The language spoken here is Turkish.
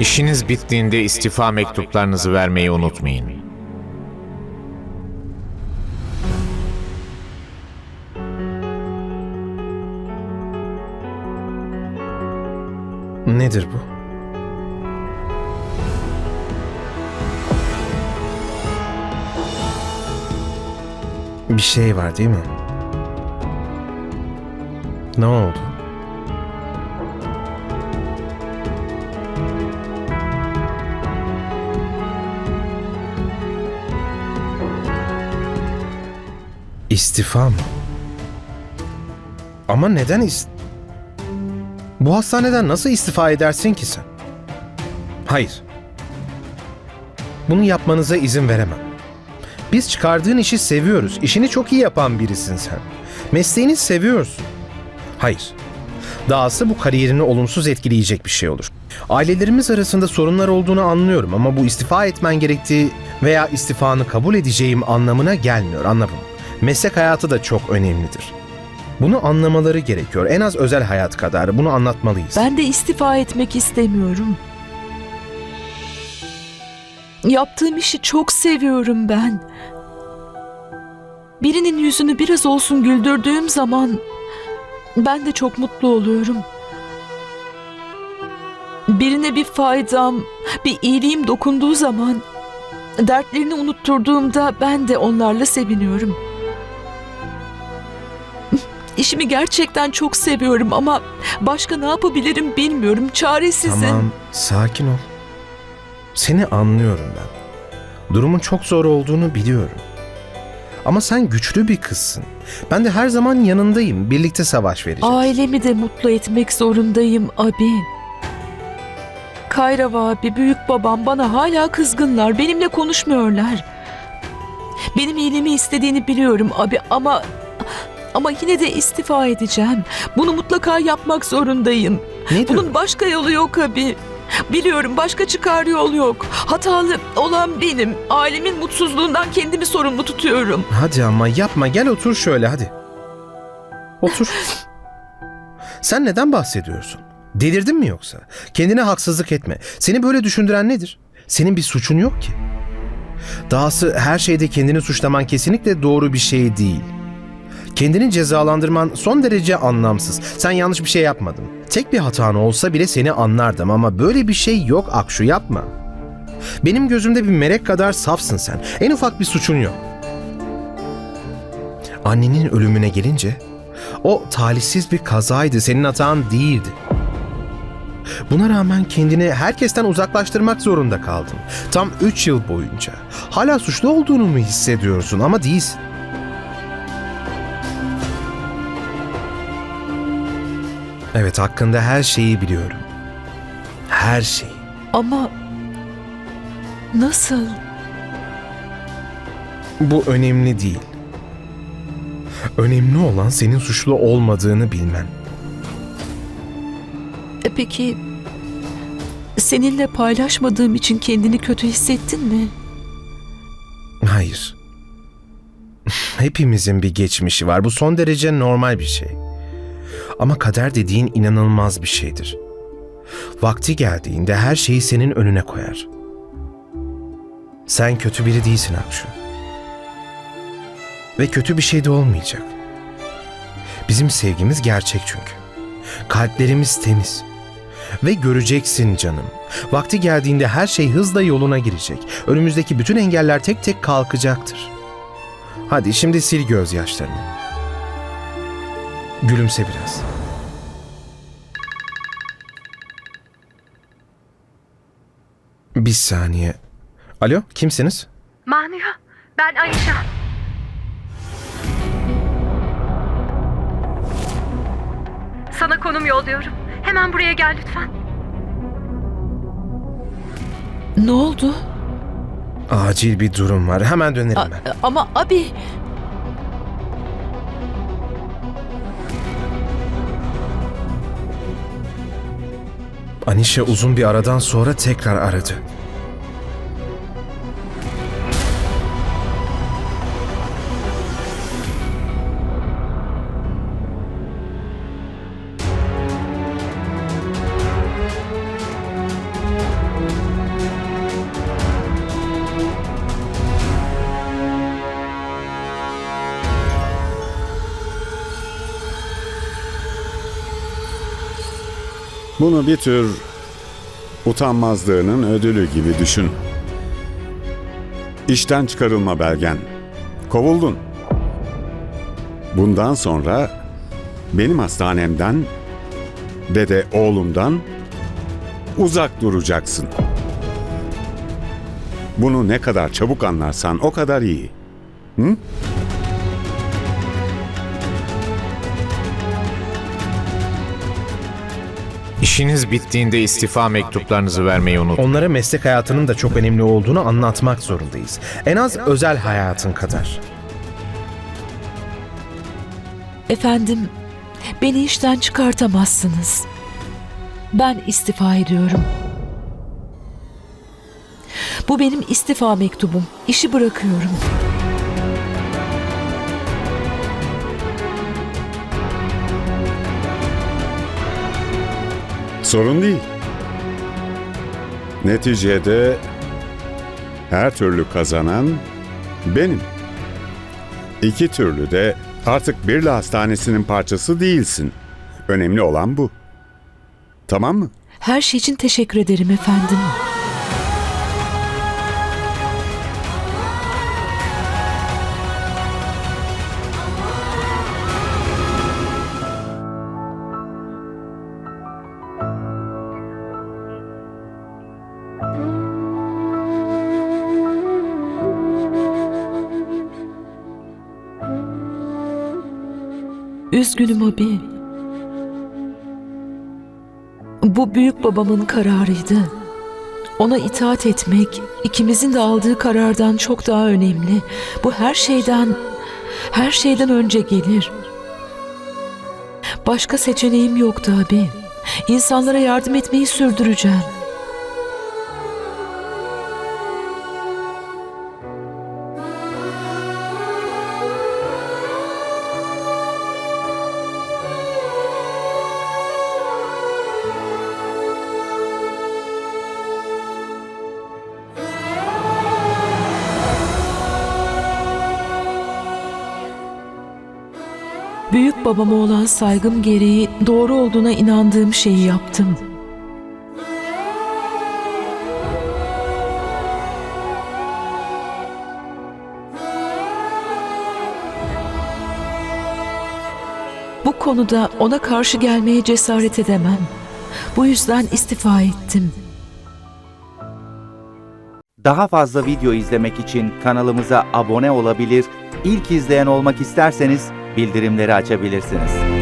İşiniz bittiğinde istifa mektuplarınızı vermeyi unutmayın. Nedir bu? Bir şey var değil mi? Ne oldu? İstifa mı? Ama neden ist... Bu hastaneden nasıl istifa edersin ki sen? Hayır. Bunu yapmanıza izin veremem. Biz çıkardığın işi seviyoruz. İşini çok iyi yapan birisin sen. Mesleğini seviyorsun. Hayır. Dahası bu kariyerini olumsuz etkileyecek bir şey olur. Ailelerimiz arasında sorunlar olduğunu anlıyorum ama bu istifa etmen gerektiği veya istifanı kabul edeceğim anlamına gelmiyor. Anla bunu. Meslek hayatı da çok önemlidir. Bunu anlamaları gerekiyor. En az özel hayat kadar. Bunu anlatmalıyız. Ben de istifa etmek istemiyorum. Yaptığım işi çok seviyorum ben. Birinin yüzünü biraz olsun güldürdüğüm zaman ben de çok mutlu oluyorum. Birine bir faydam, bir iyiliğim dokunduğu zaman dertlerini unutturduğumda ben de onlarla seviniyorum. İşimi gerçekten çok seviyorum ama başka ne yapabilirim bilmiyorum. Çaresizim. Tamam, sakin ol. Seni anlıyorum ben. Durumun çok zor olduğunu biliyorum. Ama sen güçlü bir kızsın. Ben de her zaman yanındayım. Birlikte savaş vereceğiz. Ailemi de mutlu etmek zorundayım abi. Kayrav abi, büyük babam bana hala kızgınlar. Benimle konuşmuyorlar. Benim iyiliğimi istediğini biliyorum abi ama ama yine de istifa edeceğim. Bunu mutlaka yapmak zorundayım. ne diyorsun? Bunun başka yolu yok abi. Biliyorum başka çıkar yol yok. Hatalı olan benim. Ailemin mutsuzluğundan kendimi sorumlu tutuyorum. Hadi ama yapma. Gel otur şöyle hadi. Otur. Sen neden bahsediyorsun? Delirdin mi yoksa? Kendine haksızlık etme. Seni böyle düşündüren nedir? Senin bir suçun yok ki. Dahası her şeyde kendini suçlaman kesinlikle doğru bir şey değil. Kendini cezalandırman son derece anlamsız. Sen yanlış bir şey yapmadın. Tek bir hatan olsa bile seni anlardım ama böyle bir şey yok Akşu yapma. Benim gözümde bir melek kadar safsın sen. En ufak bir suçun yok. Annenin ölümüne gelince o talihsiz bir kazaydı, senin hatan değildi. Buna rağmen kendini herkesten uzaklaştırmak zorunda kaldın. Tam 3 yıl boyunca. Hala suçlu olduğunu mu hissediyorsun ama değilsin. Evet hakkında her şeyi biliyorum. Her şeyi. Ama nasıl? Bu önemli değil. Önemli olan senin suçlu olmadığını bilmen. E peki seninle paylaşmadığım için kendini kötü hissettin mi? Hayır. Hepimizin bir geçmişi var. Bu son derece normal bir şey. Ama kader dediğin inanılmaz bir şeydir. Vakti geldiğinde her şeyi senin önüne koyar. Sen kötü biri değilsin Akşu. Ve kötü bir şey de olmayacak. Bizim sevgimiz gerçek çünkü. Kalplerimiz temiz. Ve göreceksin canım. Vakti geldiğinde her şey hızla yoluna girecek. Önümüzdeki bütün engeller tek tek kalkacaktır. Hadi şimdi sil gözyaşlarını. Gülümse biraz. Bir saniye. Alo, kimsiniz? Manuya, ben Ayşe. Sana konum yolluyorum. Hemen buraya gel lütfen. Ne oldu? Acil bir durum var. Hemen dönerim A- ben. ama abi Anişe uzun bir aradan sonra tekrar aradı. Bunu bir tür utanmazlığının ödülü gibi düşün. İşten çıkarılma belgen. Kovuldun. Bundan sonra benim hastanemden ve de oğlumdan uzak duracaksın. Bunu ne kadar çabuk anlarsan o kadar iyi. Hı? İşiniz bittiğinde istifa mektuplarınızı vermeyi unutmayın. Onlara meslek hayatının da çok önemli olduğunu anlatmak zorundayız. En az özel hayatın kadar. Efendim, beni işten çıkartamazsınız. Ben istifa ediyorum. Bu benim istifa mektubum. İşi bırakıyorum. Sorun değil. Neticede her türlü kazanan benim. İki türlü de artık Birla Hastanesi'nin parçası değilsin. Önemli olan bu. Tamam mı? Her şey için teşekkür ederim efendim. Üzgünüm abi. Bu büyük babamın kararıydı. Ona itaat etmek ikimizin de aldığı karardan çok daha önemli. Bu her şeyden her şeyden önce gelir. Başka seçeneğim yoktu abi. İnsanlara yardım etmeyi sürdüreceğim. Babama olan saygım gereği doğru olduğuna inandığım şeyi yaptım. Bu konuda ona karşı gelmeye cesaret edemem. Bu yüzden istifa ettim. Daha fazla video izlemek için kanalımıza abone olabilir, ilk izleyen olmak isterseniz bildirimleri açabilirsiniz.